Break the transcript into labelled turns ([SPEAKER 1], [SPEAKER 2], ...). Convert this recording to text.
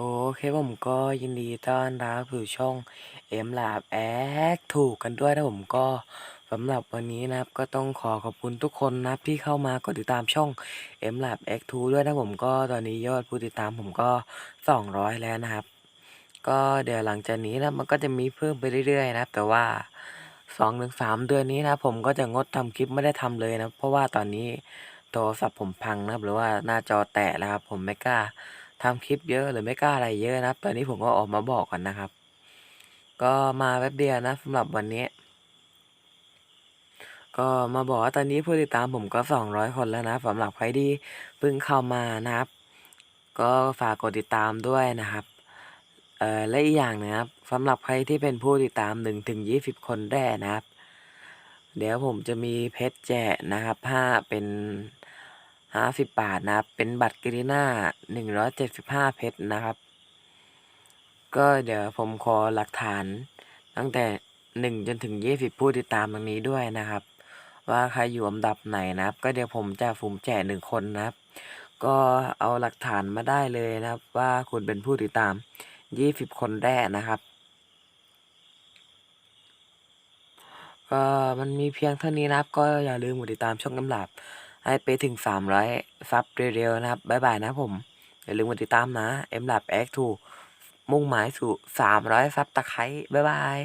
[SPEAKER 1] โอเคผมก็ยินดีต้อนรับสู่ช่อง M Lab Act ถูกกันด้วยนะผมก็สำหรับวันนี้นะครับก็ต้องขอขอบคุณทุกคนนะครับที่เข้ามากดติดตามช่อง M Lab Act 2ด้วยนะผมก็ตอนนี้ยอดผู้ติดตามผมก็200แล้วนะครับ ก็เดี๋ยวหลังจากนี้นะมันก็จะมีเพิ่มไปเรื่อยๆนะครับ แต่ว่า2-3ถึง3เดือนนี้นะผมก็จะงดทำคลิปไม่ได้ทำเลยนะเพราะว่าตอนนี้โทรศัพท์ผมพังนะครับหรือว่าหน้าจอแตกนะครับผมไม่กล้า ทำคลิปเยอะหรือไม่กล้าอะไรเยอะนะครับ ตอนนี้ผมก็ออกมาบอกก่อนนะครับ ก็มาแป๊บเดียวนะสำหรับวันนี้ ก็มาบอกว่าตอนนี้ผู้ติดตามผมก็200คนแล้วนะสำหรับใครที่เพิ่งเข้ามานะครับ ก็ฝากกดติดตามด้วยนะครับเอ่อและอีกอย่างนะครับสำหรับใครที่เป็นผู้ติดตาม1ถึง20คนแรกนะครับ เดี๋ยวผมจะมีเพชรแจกนะครับถ้าเป็น 50บบาทนะครับ เป็นบัตรกรีน่า175เจ็ดสิบห้าเพชรนะครับ ก็เดี๋ยวผมขอหลักฐานตั้งแต่1จนถึง20ผู้ติดตามตรงนี้ด้วยนะครับ ว่าใครอยู่อันดับไหนนะครับ ก็เดี๋ยวผมจะสุ่มแจกหนึ่งคนนะครับ ก็เอาหลักฐานมาได้เลยนะครับ ว่าคุณเป็นผู้ติดตาม20คนแรกนะครับก็มันมีเพียงเท่านี้นะครับ ก็อย่าลืมกดติดตามช่องกำลับ ให้ไปถึง 300 ซับเร็วๆนะครับ บ๊ายบายนะผม อย่าลืมกดติดตามนะ M Lab X 2 มุ่งหมายสู่ 300 ซับตะไคร้บ๊ายบาย